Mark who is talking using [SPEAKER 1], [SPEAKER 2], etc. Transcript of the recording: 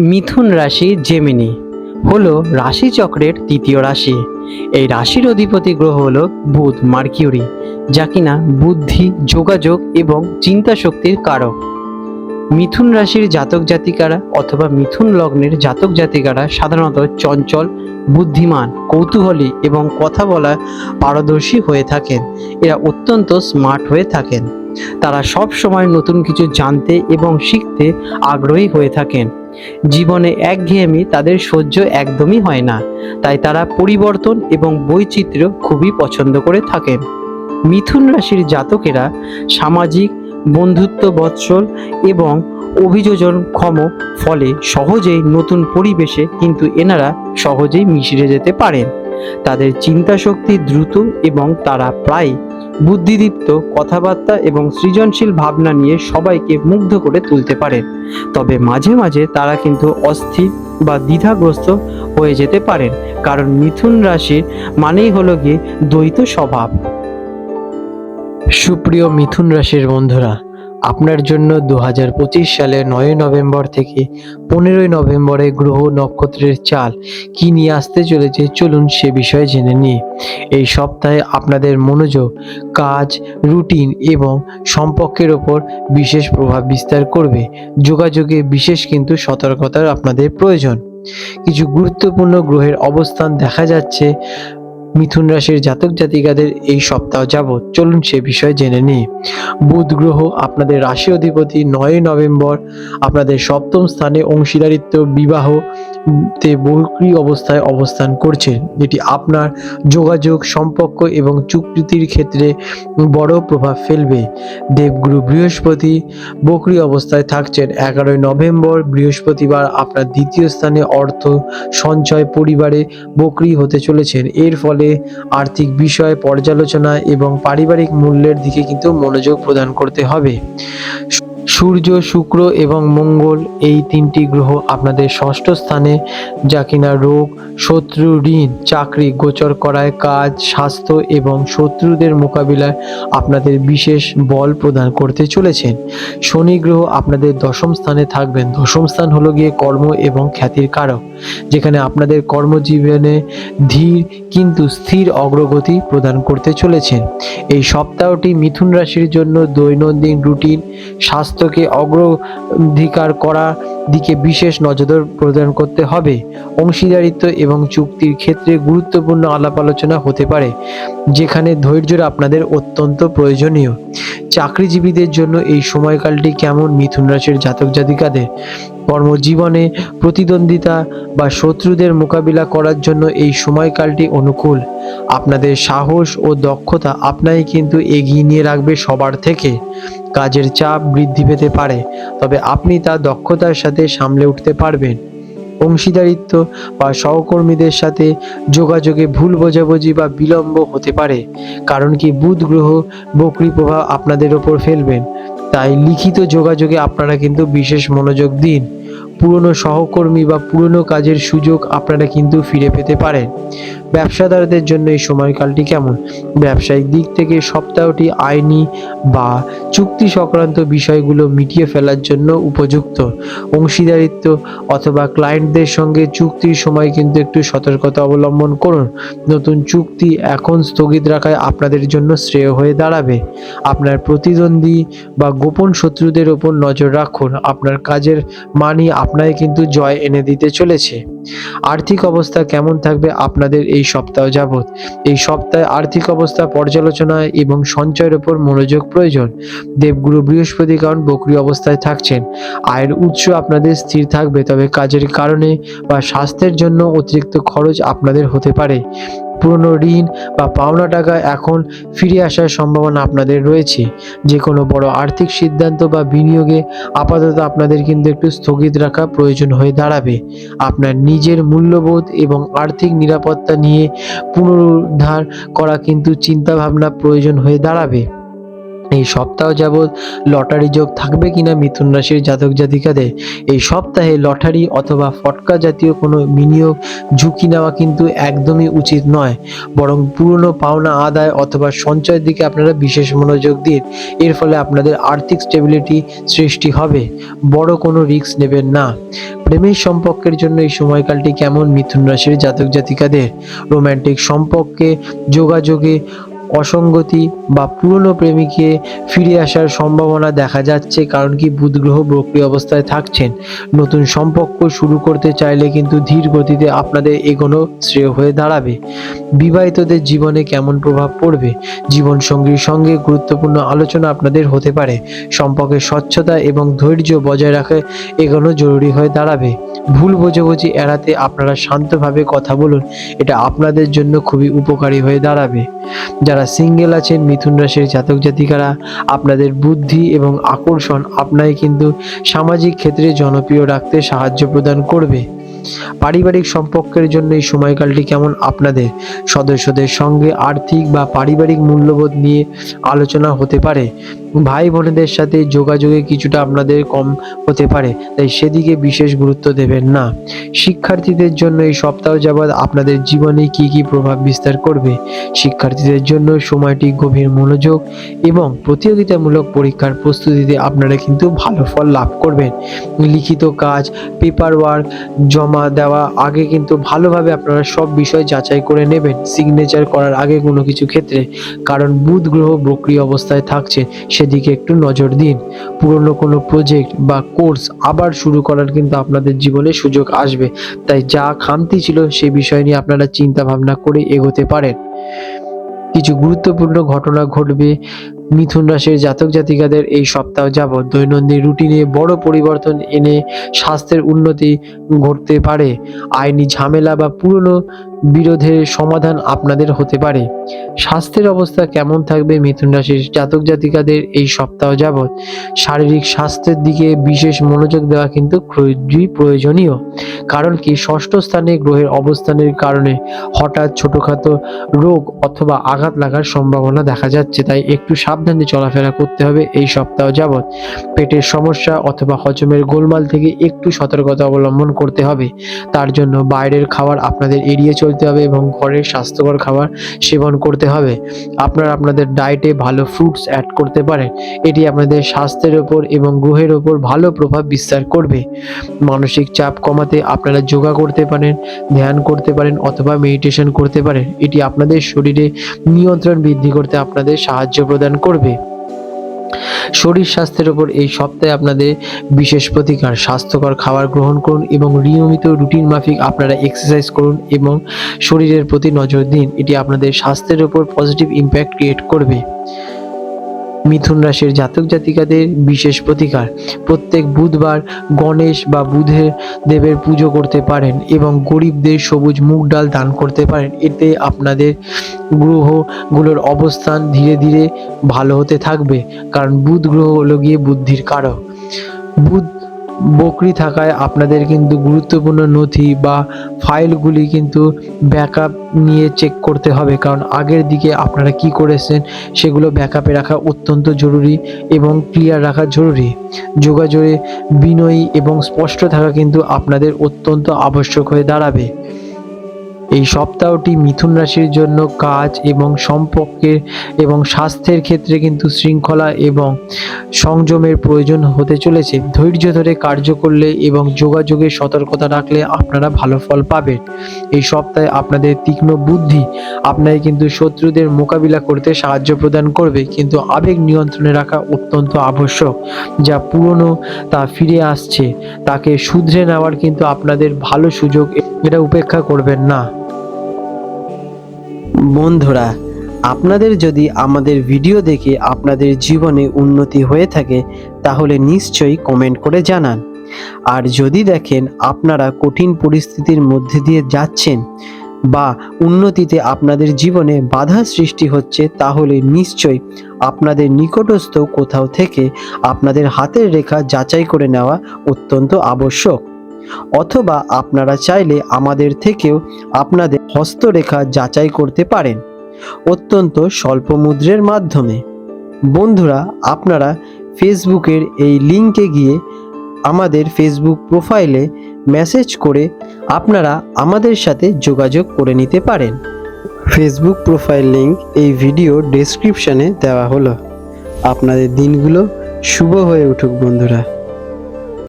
[SPEAKER 1] মিথুন রাশি জেমিনি হলো রাশিচক্রের তৃতীয় রাশি। এই রাশির অধিপতি গ্রহ হলো বুধ মার্কিউরি, যা কিনা বুদ্ধি, যোগাযোগ এবং চিন্তা শক্তির কারক। মিথুন রাশির জাতক জাতিকারা অথবা মিথুন লগ্নের জাতক জাতিকারা সাধারণত চঞ্চল, বুদ্ধিমান, কৌতূহলী এবং কথা বলা পারদর্শী হয়ে থাকেন। এরা অত্যন্ত স্মার্ট হয়ে থাকেন। তারা সব সময় নতুন কিছু জানতে এবং শিখতে আগ্রহী হয়ে থাকেন। জীবনে একঘেয়েমি তাদের সহ্য একদমই হয় না, তাই তারা পরিবর্তন এবং বৈচিত্র্য খুবই পছন্দ করে থাকেন। মিথুন রাশির জাতকেরা সামাজিক, বন্ধুত্ব বৎসল এবং অভিযোজন ক্ষম ফলে সহজেই নতুন পরিবেশে কিন্তু এনারা সহজেই মিশে যেতে পারেন। তাদের চিন্তা শক্তি দ্রুত এবং তারা প্রায় বুদ্ধিদীপ্ত কথাবার্তা এবং সৃজনশীল ভাবনা নিয়ে সবাইকে মুগ্ধ করে তুলতে পারে। তবে মাঝে মাঝে তারা কিন্তু অস্থির বা দ্বিধাগ্রস্ত হয়ে যেতে পারেন, কারণ মিথুন রাশির মানেই হলো গিয়ে দ্বৈত স্বভাব। সুপ্রিয় মিথুন রাশির বন্ধুরা আপনার জন্য দু হাজার পঁচিশ সালে নয় নভেম্বর থেকে পনেরোই নভেম্বরে গ্রহ নক্ষত্রের চাল কি নিয়ে আসতে চলেছে চলুন সে বিষয়ে জেনে নিই। এই সপ্তাহে আপনাদের মনোযোগ, কাজ, রুটিন এবং সম্পর্কের ওপর বিশেষ প্রভাব বিস্তার করবে। যোগাযোগে বিশেষ কিন্তু সতর্কতার আপনাদের প্রয়োজন। কিছু গুরুত্বপূর্ণ গ্রহের অবস্থান দেখা যাচ্ছে। মিথুন রাশির জাতক জাতিকাদের এই সপ্তাহ যাবৎ চলুন সে বিষয়ে জেনে নিই। বুধ গ্রহ আপনাদের রাশি অধিপতি নয় নভেম্বর, আপনাদের সপ্তম স্থানে অংশীদারিত্ব, বিবাহ তে বক্রি অবস্থায় অবস্থান করছে। যেটি আপনার যোগাযোগ, সম্পর্ক এবং চুক্তির ক্ষেত্রে বড় প্রভাব ফেলবে। দেবগুরু বৃহস্পতি বকরি অবস্থায় থাকছেন এগারোই নভেম্বর, বৃহস্পতিবার আপনার দ্বিতীয় স্থানে অর্থ সঞ্চয় পরিবারে বকরি হতে চলেছেন। এর ফলে আর্থিক বিষয় পর্যালোচনা এবং পারিবারিক মূল্যের দিকে কিন্তু মনোযোগ প্রদান করতে হবে। সূর্য, শুক্র এবং মঙ্গল এই তিনটি গ্রহ আপনাদের ষষ্ঠ স্থানে, যা কিনা রোগ, শত্রু, ঋণ, চাকরি, গোচর করায় কাজ, স্বাস্থ্য এবং শত্রুদের মোকাবিলায় আপনাদের বিশেষ বল প্রদান করতে চলেছেন। শনি গ্রহ আপনাদের দশম স্থানে থাকবেন। দশম স্থান হলো গিয়ে কর্ম এবং খ্যাতির কারক, যেখানে আপনাদের কর্মজীবনে ধীর কিন্তু স্থির অগ্রগতি প্রদান করতে চলেছেন। এই সপ্তাহটি মিথুন রাশির জন্য দৈনন্দিন রুটিন স্বাস্থ্যকে অগ্রাধিকার করা দিকে বিশেষ নজর প্রদান করতে হবে। অংশীদারিত্ব এবং চুক্তির ক্ষেত্রে গুরুত্বপূর্ণ আলাপ আলোচনা হতে পারে, যেখানে ধৈর্যের আপনাদের অত্যন্ত প্রয়োজনীয়। চাকরিজীবীদের জন্য এই সময়কালটি কেমন মিথুন রাশির জাতক জাতিকাদের? কর্মজীবনে প্রতিদ্বন্দ্বিতা বা শত্রুদের মোকাবিলা করার জন্য এই সময়কালটি অনুকূল। আপনাদের সাহস ও দক্ষতা আপনাকে কিন্তু এগিয়ে নিয়ে রাখবে সবার থেকে। কাজের চাপ বৃদ্ধি পেতে পারে, তবে আপনি তা দক্ষতার সাথে সামলে উঠতে পারবেন। অংশীদারিত্ব বা সহকর্মীদের সাথে যোগাযোগে ভুল বোঝাবুঝি বা বিলম্ব হতে পারে, কারণ কি বুধ গ্রহ বকরি প্রভাব আপনাদের ওপর ফেলবেন। তাই লিখিত যোগাযোগে আপনারা কিন্তু বিশেষ মনোযোগ দিন। পুরনো সহকর্মী বা পুরনো কাজের সুযোগ আপনারা কিন্তু ফিরে পেতে পারেন। ব্যবসাদারদের জন্য এই সময়কালটি কেমন? ব্যবসায়িক দিক থেকে সপ্তাহটি আইনি বা চুক্তি সংক্রান্ত বিষয়গুলো মিটিয়ে ফেলার জন্য উপযুক্ত। অংশীদারিত্ব অথবা ক্লায়েন্টদের সঙ্গে চুক্তির সময় কিন্তু একটু সতর্কতা অবলম্বন করুন। নতুন চুক্তি এখন স্থগিত রাখায় আপনাদের জন্য শ্রেয় হয়ে দাঁড়াবে। আপনার প্রতিদ্বন্দ্বী বা গোপন শত্রুদের ওপর নজর রাখুন। আপনার কাজের মানই আপনাকে কিন্তু জয় এনে দিতে চলেছে। আর্থিক অবস্থা কেমন থাকবে আপনাদের এই সপ্তাহ যাবৎ? এই সপ্তাহে আর্থিক অবস্থা পর্যালোচনা এবং সঞ্চয়ের উপর মনোযোগ প্রয়োজন। দেবগুরু বৃহস্পতি কারণ বকরি অবস্থায় থাকছেন। আয়ের উৎস আপনাদের স্থির থাকবে, তবে কাজের কারণে বা স্বাস্থ্যের জন্য অতিরিক্ত খরচ আপনাদের হতে পারে। পুরনো ঋণ বা পাওনা টাকা এখন ফিরে আসার সম্ভাবনা আপনাদের রয়েছে। যে কোনো বড় আর্থিক সিদ্ধান্ত বা বিনিয়োগে আপাতত আপনাদের কিন্তু একটু স্থগিত রাখা প্রয়োজন হয়ে দাঁড়াবে। আপনার নিজের মূল্যবোধ এবং আর্থিক নিরাপত্তা নিয়ে পুনরুদ্ধার করা কিন্তু চিন্তাভাবনা প্রয়োজন হয়ে দাঁড়াবে। এই সপ্তাহ যাবৎ লটারি যোগ থাকবে কিনা মিথুন রাশির জাতক জাতিকাদের এই সপ্তাহে লটারি অথবা ফটকা জাতীয় কোনো বিনিয়োগ, ঝুঁকি নেওয়া কিন্তু একদমই উচিত নয়। বরং পুরনো পাওনা আদায় অথবা সঞ্চয়ের দিকে আপনারা বিশেষ মনোযোগ দিন। এর ফলে আপনাদের আর্থিক স্টেবিলিটি সৃষ্টি হবে। বড় কোনো রিস্ক নেবেন না। প্রেমের সম্পর্কের জন্য এই সময়কালটি কেমন মিথুন রাশির জাতক জাতিকাদের? রোম্যান্টিক সম্পর্কে, যোগাযোগে অসঙ্গতি বা পুরনো প্রেমিকে ফিরে আসার সম্ভাবনা দেখা যাচ্ছে কারণ কি বুধ গ্রহ বক্রী অবস্থায় থাকছেন। নতুন সম্পর্ক শুরু করতে চাইলে কিন্তু ধীর গতিতে আপনাদের এগোনো শ্রেয় হয়ে দাঁড়াবে। বিবাহিতদের জীবনে কেমন প্রভাব পড়বে? জীবন সঙ্গীর সঙ্গে গুরুত্বপূর্ণ আলোচনা আপনাদের হতে পারে। সম্পর্কের স্বচ্ছতা এবং ধৈর্য বজায় রাখা এগোনো জরুরি হয়ে দাঁড়াবে। ভুল বোঝাবুঝি এড়াতে আপনারা শান্তভাবে কথা বলুন। এটা আপনাদের জন্য খুবই উপকারী হয়ে দাঁড়াবে। যারা সিঙ্গেল আছেন মিথুন রাশির জাতক জাতিকারা। আপনাদের বুদ্ধি এবং আকর্ষণ আপনাকে কিন্তু সামাজিক ক্ষেত্রে জনপ্রিয় রাখতে সাহায্য প্রদান করবে। পারিবারিক সম্পর্কের জন্য এই সময়কালটি কেমন আপনাদের? সদস্যদের সঙ্গে আর্থিক বা পারিবারিক মূল্যবোধ নিয়ে আলোচনা হতে পারে। ভাই বোনেদের সাথে যোগাযোগে কিছুটা আপনাদের কম হতে পারে, তাই সেদিকে বিশেষ গুরুত্ব দেবেন না। শিক্ষার্থীদের জন্য এই সপ্তাহ যাবৎ আপনাদের জীবনে কি কি প্রভাব বিস্তার করবে? শিক্ষার্থীদের জন্য সময়টি গভীর মনোযোগ এবং প্রতিযোগিতামূলক পরীক্ষার প্রস্তুতিতে আপনারা কিন্তু ভালো ফল লাভ করবেন। লিখিত কাজ পেপার ওয়ার্ক জমা দেওয়া, আগে কিন্তু ভালোভাবে আপনারা সব বিষয় যাচাই করে নেবেন। সিগনেচার করার আগে কোনো কিছু ক্ষেত্রে, কারণ বুধ গ্রহ বক্রি অবস্থায় থাকছে সেদিকে একটু নজর দিন। পুরনো কোনো প্রজেক্ট বা কোর্স আবার শুরু করার কিন্তু আপনাদের জীবনে সুযোগ আসবে। তাই যা খামতি ছিল সেই বিষয় নিয়ে আপনারা চিন্তা ভাবনা করে এগোতে পারেন। কিছু গুরুত্বপূর্ণ ঘটনা ঘটবে। মিথুন রাশির জাতক জাতিকাদের এই সপ্তাহ যাবৎ দৈনন্দিন রুটিনে বড় পরিবর্তন এনে স্বাস্থ্যের উন্নতি ঘটতে পারে। আইনি ঝামেলা বা পুরনো বিরোধের সমাধান আপনাদের হতে পারে। স্বাস্থ্যের অবস্থা কেমন থাকবে মিথুন রাশির জাতক জাতিকাদের এই সপ্তাহ যাবৎ? শারীরিক স্বাস্থ্যের দিকে বিশেষ মনোযোগ দেওয়া কিন্তু প্রয়োজনীয়। কারণ কি? ষষ্ঠ স্থানে গ্রহের অবস্থানের কারণে হঠাৎ ছোটখাটো রোগ অথবা আঘাত লাগার সম্ভাবনা দেখা যাচ্ছে। তাই একটু সাবধানে চলাফেরা করতে হবে এই সপ্তাহ যাবৎ। পেটের সমস্যা অথবা হজমের গোলমাল থেকে একটু সতর্কতা অবলম্বন করতে হবে। তার জন্য বাইরের খাবার আপনাদের এড়িয়ে চলতে হবে এবং ঘরের স্বাস্থ্যকর খাবার সেবন করতে হবে। আপনারা আপনাদের ডায়েটে ভালো ফ্রুটস অ্যাড করতে পারেন। এটি আপনাদের স্বাস্থ্যের ওপর এবং গ্রহের ওপর ভালো প্রভাব বিস্তার করবে। মানসিক চাপ কমাতে আপনারা যোগা করতে পারেন, ধ্যান করতে পারেন অথবা মেডিটেশন করতে পারেন। এটি আপনাদের শরীরে নিয়ন্ত্রণ বৃদ্ধি করতে আপনাদের সাহায্য প্রদান করবে। শরীর স্বাস্থ্যের ওপর এই সপ্তাহে আপনাদের বিশেষ প্রতিকার, স্বাস্থ্যকর খাবার গ্রহণ করুন এবং নিয়মিত রুটিন মাফিক আপনারা এক্সারসাইজ করুন এবং শরীরের প্রতি নজর দিন। এটি আপনাদের স্বাস্থ্যের ওপর পজিটিভ ইম্প্যাক্ট ক্রিয়েট করবে। মিথুন রাশির জাতক জাতিকাদের বিশেষ প্রতিকার। প্রত্যেক বুধবার গণেশ বা বুধের দেবের পুজো করতে পারেন এবং গরিবদের সবুজ মুগ ডাল দান করতে পারেন। এতে আপনাদের গ্রহগুলোর অবস্থান ধীরে ধীরে ভালো হতে থাকবে, কারণ বুধ গ্রহ হলো গিয়ে বুদ্ধির কারক। বুধ বকরি থাকায় আপনাদের কিন্তু গুরুত্বপূর্ণ নথি বা ফাইলগুলি কিন্তু ব্যাকআপ নিয়ে চেক করতে হবে। কারণ আগের দিকে আপনারা কি করেছেন সেগুলো ব্যাকআপে রাখা অত্যন্ত জরুরি এবং ক্লিয়ার রাখা জরুরি। যোগাযোগে বিনয়ী এবং স্পষ্ট থাকা কিন্তু আপনাদের অত্যন্ত আবশ্যক হয়ে দাঁড়াবে। এই সপ্তাহটি মিথুন রাশির জন্য কাজ এবং সম্পর্কের এবং স্বাস্থ্যের ক্ষেত্রে কিন্তু শৃঙ্খলা এবং সংযমের প্রয়োজন হতে চলেছে। ধৈর্য ধরে কার্য করলে এবং যোগাযোগে সতর্কতা রাখলে আপনারা ভালো ফল পাবেন। এই সপ্তাহে আপনাদের তীক্ষ্ণ বুদ্ধি আপনাকে কিন্তু শত্রুদের মোকাবিলা করতে সাহায্য প্রদান করবে। কিন্তু আবেগ নিয়ন্ত্রণে রাখা অত্যন্ত আবশ্যক, যা পুরনো তা ফিরে আসছে। তাকে শুধরে নেওয়ার কিন্তু আপনাদের ভালো সুযোগ এটা উপেক্ষা করবেন না। বন্ধুরা, আপনাদের যদি আমাদের ভিডিও দেখে আপনাদের জীবনে উন্নতি হয়ে থাকে, তাহলে নিশ্চয়ই কমেন্ট করে জানান। আর যদি দেখেন আপনারা কঠিন পরিস্থিতির মধ্যে দিয়ে যাচ্ছেন বা উন্নতিতে আপনাদের জীবনে বাধা সৃষ্টি হচ্ছে, তাহলে নিশ্চয়ই আপনাদের নিকটস্থ কোথাও থেকে আপনাদের হাতের রেখা যাচাই করে নেওয়া অত্যন্ত আবশ্যক। অথবা আপনারা চাইলে আমাদের থেকেও আপনাদের হস্তরেখা যাচাই করতে পারেন। অত্যন্ত স্বল্প মুদ্রের মাধ্যমে। বন্ধুরা, আপনারা ফেসবুকের এই লিঙ্কে গিয়ে আমাদের ফেসবুক প্রোফাইলে মেসেজ করে আপনারা আমাদের সাথে যোগাযোগ করে নিতে পারেন। ফেসবুক প্রোফাইল লিঙ্ক এই ভিডিও ডেসক্রিপশানে দেওয়া হলো। আপনাদের দিনগুলো শুভ হয়ে উঠুক, বন্ধুরা।